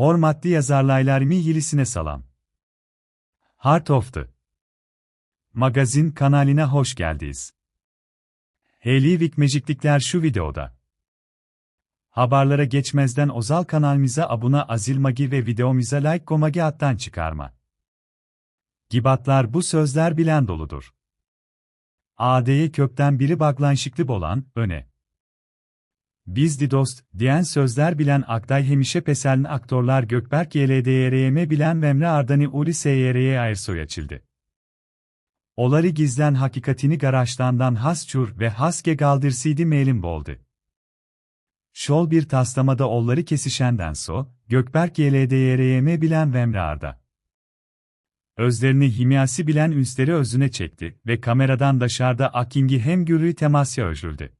Hormatlı yazarlaylarımı yilisine salam. Heart of the Magazin kanalına hoş geldiniz. Heyli Vikmeciklikler şu videoda. Haberlere geçmezden Ozal kanalımıza abone azilmagi ve videomuza like komagi attan çıkarma. Gibatlar bu sözler bilen doludur. AD'ye kökten biri baglanşıklı bolan, öne. Biz di dost, diyen sözler bilen Aktay Hemişe Pesel'in aktorlar Gökberk YLDYRM bilen Vemre Ardani Uri SYR'ye Ayersoy açıldı. Oları gizlen hakikatini garaştandan hasçur ve haske galdirsiydi mailim boldu. Şol bir taslamada olları kesişenden so, Gökberk YLDYRM bilen Vemre Arda. Özlerini himyası bilen ünsleri özüne çekti ve kameradan dışarıda Akingi hem gürü temasya özüldü.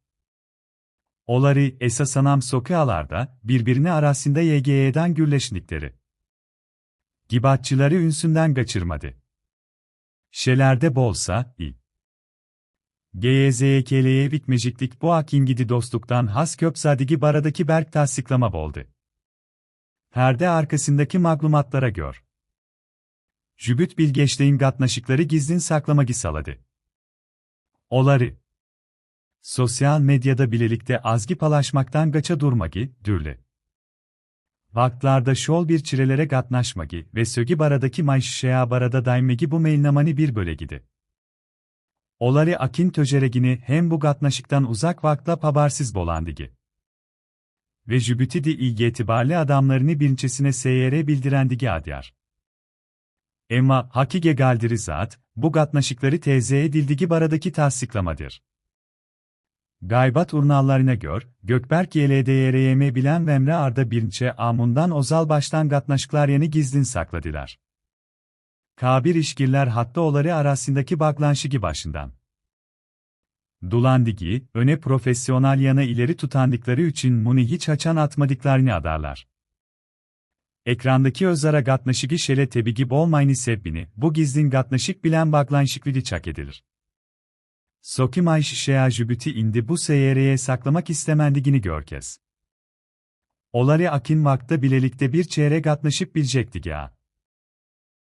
Oları esasanam sokalarda birbirine arasında YGY'den gürleşnikleri. Gibatçıları ünsünden kaçırmadı. Şelerde bolsa, i. GYZYKL'ye bitmeciklik bu akingidi dostluktan has köpsadigi baradaki berk tasdiklama boldu. Perde arkasındaki maglumatlara gör. Jübüt bilgeçliğin gatnaşıkları gizlin saklamagi saladı. Oları. Sosyal medyada bilelikte azgi palaşmaktan gaça durmagi, dürle. Vaktlarda şol bir çirelere gatnaşmagi ve sögi baradaki mayşişeya barada daymegi bu meylnamani bir bölegidi. Olari akin töjeregini hem bu gatnaşıktan uzak vakla pabarsiz bolandigi. Ve jübüti di ilgi etibarlı adamlarını birinçesine seyyere bildirendigi adyar. Emma hakige galdiri zat, bu gatnaşıkları tezeye edildigi baradaki tasdiklamadır. Gaybat urnallarına gör, Gökberk YLDYRYM bilen Vemre Arda Birinçe amundan ozal baştan gatnaşıklar yeni gizlin sakladılar. Kabir işgirler hatta oları arasındaki baklanşıgi başından. Dulandigi, öne profesyonel yana ileri tutandıkları için muni hiç açan atmadıklarını adarlar. Ekrandaki özara gatnaşıgi şele tebigi bolmayni sebbini, bu gizlin gatnaşık bilen baklanşıklidi çak edilir. Sokimay şişeya jübüti indi bu seyyereye saklamak istemendigini görkez. Olari akin vakta bilelikte bir çeyrek atlaşıp bilecektik ya.